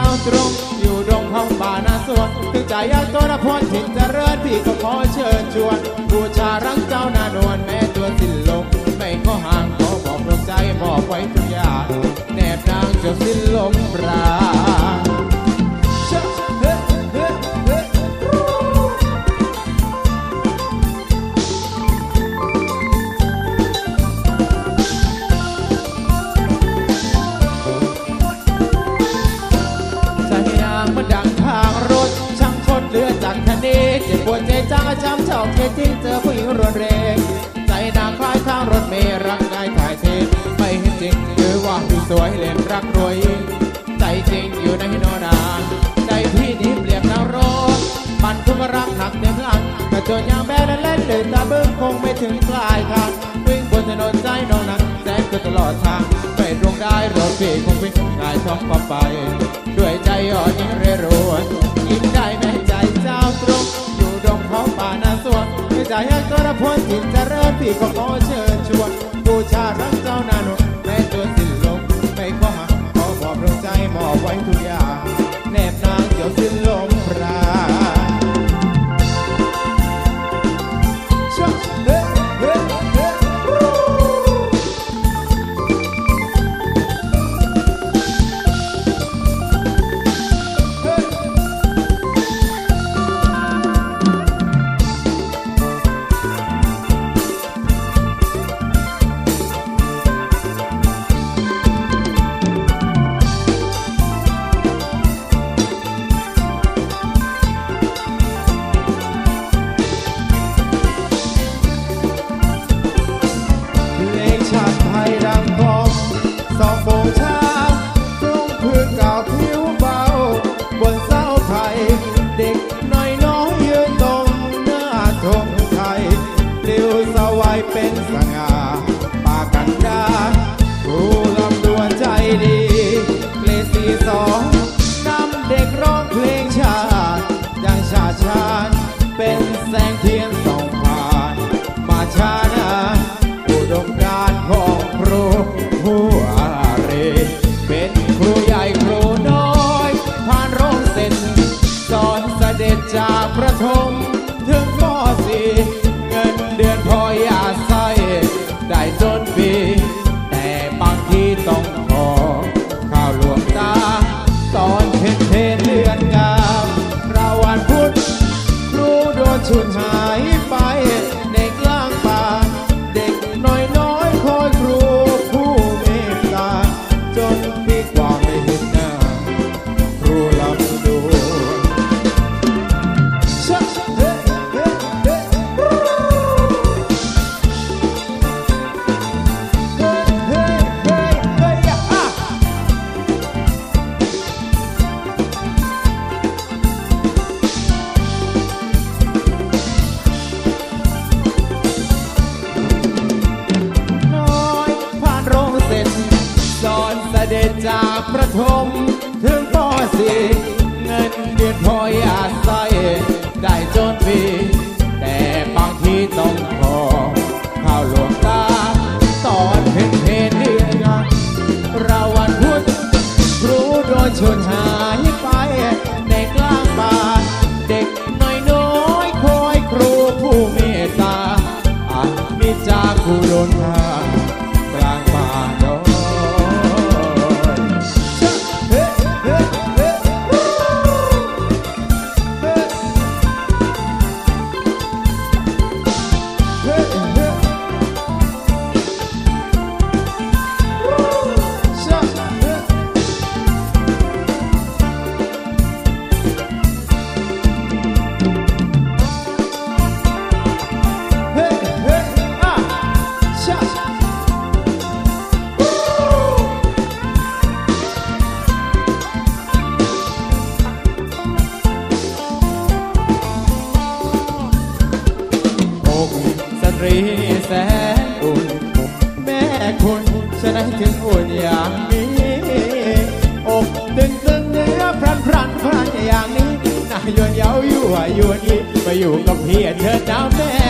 าตรง อยู่ดงห้องป่านาสวนตื่นใจยากตัวนพรถิ่นเจริญพี่ก็ขอเชิญชวน บูชารังเจ้านานวลแม่ตัวสิ้นลมไม่ก็ห่างขอบอกลงใจบอกไว้ทุกอย่างแนบนางจนสิ้นลมปรา ของเธอที่เจอผู้หญิงรวนเรงใจน่างคล้ายทางรถเมร่างกายถ่ายเทไม่เห็นจริงหรือว่าผู้สวยเล่นรักรวย ใจจริงอยู่ในโนนาใจพี่นี้เปลี่ยนน้ำร้อนมันทุกรักหนักเต็มอันแต่จนยังแบนเล่นเดินตาเบิ้งคงไม่ถึงปลายทางวิ่งบนถนนใจน้องนั้นแสนก็ตลอดทางไม่ตรงได้รถพี่คงวิ่งง่ายท้องควาไป ด้วยใจอ่อนยิ่งเรรวนยิ้มได้แม้ใจเจ้าตรง ใจยักษ์ตัวพลจิตเริ่ญพี่ก็ขอเชิญชวนบูชารักเจ้านานุแม้ตัวสิ้นลมไม่ขอหักขอบอกพระใจมอบไว้ทุกอย่างแนบนางเกี่ยวสิ้น รีแสนอุ่น แม่คุณฉะนั้นถึงอุ่นอย่างนี้อกตึงตึงเนื้อพรันพรันพรันอย่างนี้นายยวนเย้ายั่วยวนอีไปอยู่กับเพี่เธอเจ้าแม่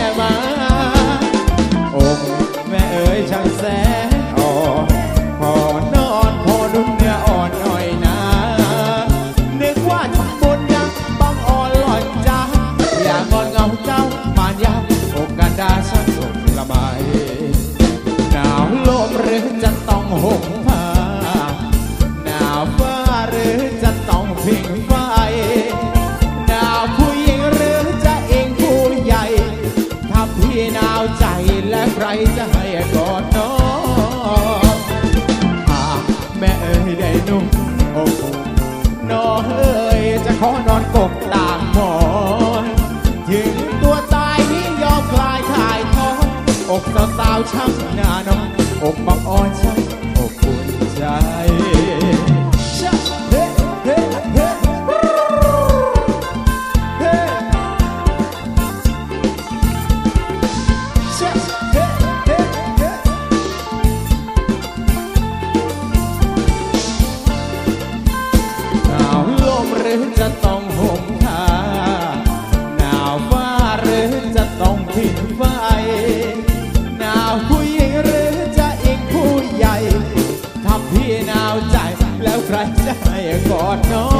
ใครจะให้กอดน้องหากแม่เอ๋ยได้นุ่มอกน้องเอ๋ยจะขอนอนกกต่างหมอนถึงตัวตายนี้ยอมคลายถ่ายทองอกสาวๆช่างหน้านองอกบังอ่อนช่าง แล้วใครจะให้กอดน้อง